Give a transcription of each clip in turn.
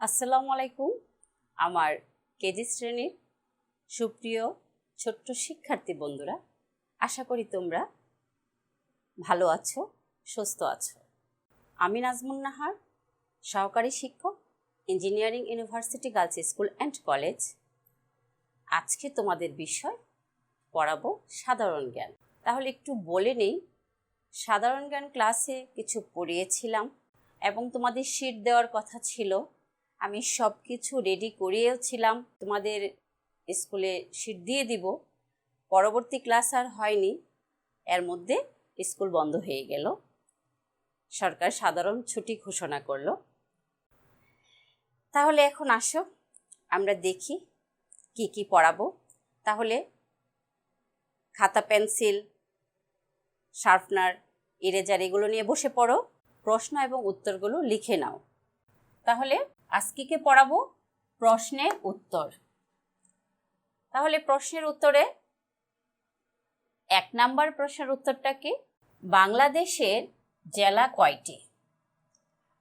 আসসালামু আলাইকুম। আমার কেজি শ্রেণির সুপ্রিয় ছোট্ট শিক্ষার্থী বন্ধুরা, আশা করি তোমরা ভালো আছো, সুস্থ আছো। আমি নাজমুন নাহার, সহকারী শিক্ষক, engineering university girls school and college. আজকে তোমাদের বিষয় পড়াবো সাধারণ জ্ঞান। তাহলে একটু বলে নেই, সাধারণ জ্ঞান ক্লাসে কিছু পড়িয়েছিলাম এবং তোমাদের শিট দেওয়ার কথা ছিল। আমি সব কিছু রেডি করিয়েওছিলাম তোমাদের স্কুলে শিট দিয়ে দিব। পরবর্তী ক্লাস আর হয়নি। এর মধ্যে স্কুল বন্ধ হয়ে গেল। সরকার সাধারণ ছুটি ঘোষণা করল। তাহলে এখন আসো। আমরা দেখি কি কি পড়াবো। তাহলে খাতা, পেন্সিল, শার্পনার ইরেজার এগুলো নিয়ে বসে পড়ো। প্রশ্ন এবং উত্তরগুলো লিখে নাও। তাহলে আজকে পড়াবো? প্রশ্নের উত্তর। তাহলে প্রশ্নের উত্তরে এক নাম্বার প্রশ্নের উত্তরটা কি? বাংলাদেশের জেলা কয়টি?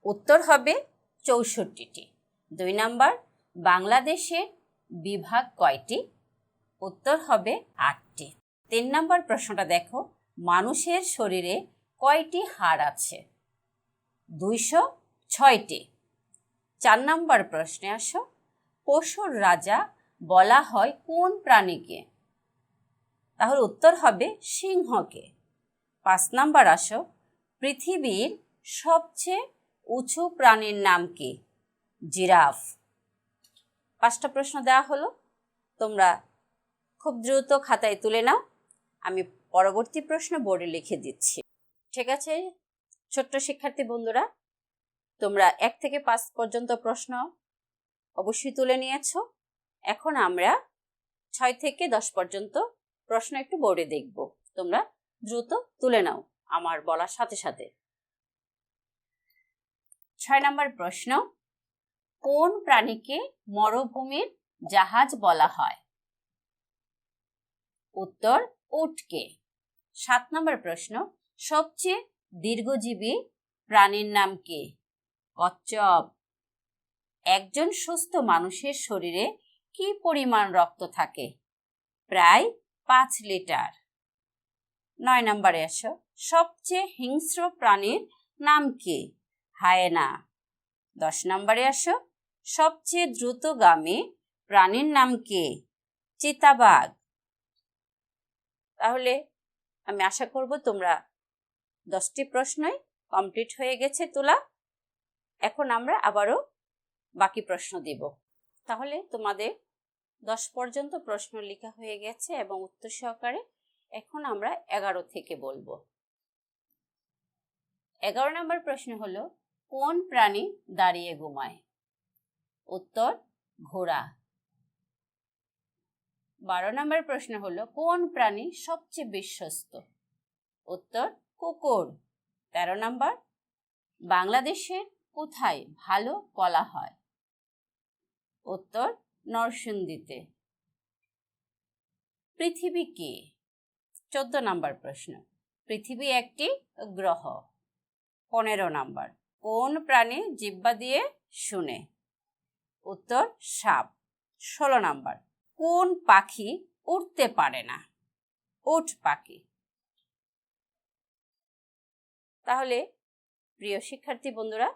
উত্তর হবে চৌষট্টিটি। দুই নাম্বার, বাংলাদেশের বিভাগ কয়টি? উত্তর হবে আটটি। তিন নাম্বার প্রশ্নটা দেখো, মানুষের শরীরে কয়টি হাড় আছে? দুইশো ছয়টি। চার নাম্বার প্রশ্নে আসো। পশুর রাজা বলা হয় কোন প্রাণীকে তাহলে উত্তর হবে সিংহকে। পাঁচ নাম্বার আসো। পৃথিবীর সবচেয়ে উঁচু প্রাণীর নাম কি? জিরাফ। পাঁচটা প্রশ্ন দেওয়া হলো। তোমরা খুব দ্রুত খাতায় তুলে নাও। আমি পরবর্তী প্রশ্ন বোর্ডে লিখে দিচ্ছি। ঠিক আছে, ছোট্ট শিক্ষার্থী বন্ধুরা তোমরা এক থেকে পাঁচ পর্যন্ত প্রশ্ন অবশ্যই তুলে নিয়েছ। এখন আমরা ছয় থেকে দশ পর্যন্ত প্রশ্ন একটু বোর্ডে দেখব। তোমরা দ্রুত তুলে নাও আমার বলার সাথে সাথে। ছয় নম্বর প্রশ্ন, কোন প্রাণীকে মরুভূমির জাহাজ বলা হয়? উত্তর, উটকে। সাত নম্বর প্রশ্ন, সবচেয়ে দীর্ঘজীবী প্রাণীর নাম কি? কচ্ছপ একজন সুস্থ মানুষের শরীরে কি পরিমাণ রক্ত থাকে? প্রায় পাঁচ লিটার। নয় নম্বরে আসো। সবচেয়ে হিংস্র প্রাণীর নাম কি? হায়না। দশ নম্বরে আসো। সবচেয়ে দ্রুতগামী প্রাণীর নাম কি? চিতাবাঘ। তাহলে আমি আশা করব তোমরা দশটি প্রশ্নই কমপ্লিট হয়ে গেছে, তোলা। এখন আমরা আবারও বাকি প্রশ্ন দিব। তাহলে তোমাদের দশ পর্যন্ত প্রশ্ন লেখা হয়ে গেছে এবং উত্তর সহকারে এখন আমরা এগারো থেকে বলব। এগারো নম্বর প্রশ্ন হলো, কোন প্রাণী দাঁড়িয়ে ঘুমায়? উত্তর, ঘোড়া। বারো নম্বর প্রশ্ন হলো, কোন প্রাণী সবচেয়ে বিশ্বস্ত? উত্তর, কুকুর। তেরো নম্বর, বাংলাদেশের কোথায় ভালো কলা হয়? উত্তর, নরসিংদীতে। পৃথিবী কি? চোদ্দ নম্বর প্রশ্ন। পৃথিবী একটি গ্রহ। পনেরো নাম্বার। কোন প্রাণী জিব্বা দিয়ে শুনে? উত্তর, সাপ। ষোলো নাম্বার। কোন পাখি উড়তে পারে না? উঠ পাখি। তাহলে, প্রিয় শিক্ষার্থী বন্ধুরা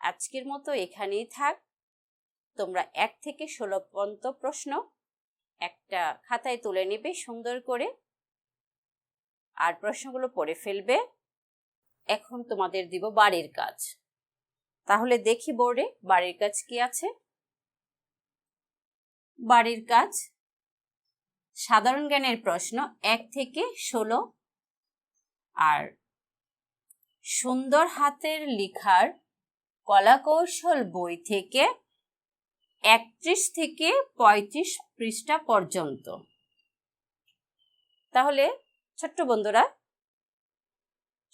আজকের মতো এখানেই থাক। তোমরা এক থেকে ষোলো পর্যন্ত প্রশ্ন একটা খাতায় তুলে নেবে সুন্দর করে। আর প্রশ্নগুলো পড়ে ফেলবে। এখন তোমাদের দিব বাড়ির কাজ। তাহলে দেখি বোর্ডে বাড়ির কাজ কি আছে। বাড়ির কাজ সাধারণ জ্ঞানের প্রশ্ন এক থেকে ষোলো। আর সুন্দর হাতের লিখার কলাকৌশল বই থেকে একত্রিশ থেকে পঁয়ত্রিশ পৃষ্ঠা পর্যন্ত। তাহলে ছোট্ট বন্ধুরা,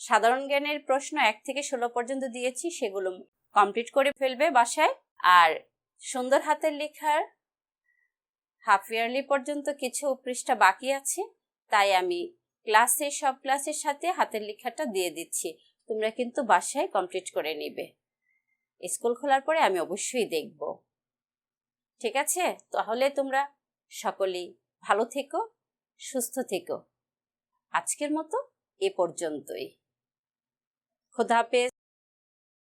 সাধারণ জ্ঞানের প্রশ্ন এক থেকে ষোলো পর্যন্ত দিয়েছি, সেগুলো কমপ্লিট করে ফেলবে বাসায়। আর সুন্দর হাতের লেখার হাফ ইয়ারলি পর্যন্ত কিছু পৃষ্ঠা বাকি আছে, তাই আমি ক্লাসে সব ক্লাসের সাথে হাতের লেখাটা দিয়ে দিচ্ছি। তোমরা কিন্তু বাসায় কমপ্লিট করে নিবে। স্কুল খোলার পরে আমি অবশ্যই দেখব। ঠিক আছে? তাহলে তোমরা সকলেই ভালো থেকো, সুস্থ থেকো। আজকের মতো এ পর্যন্তই। খোদা হাফেজ।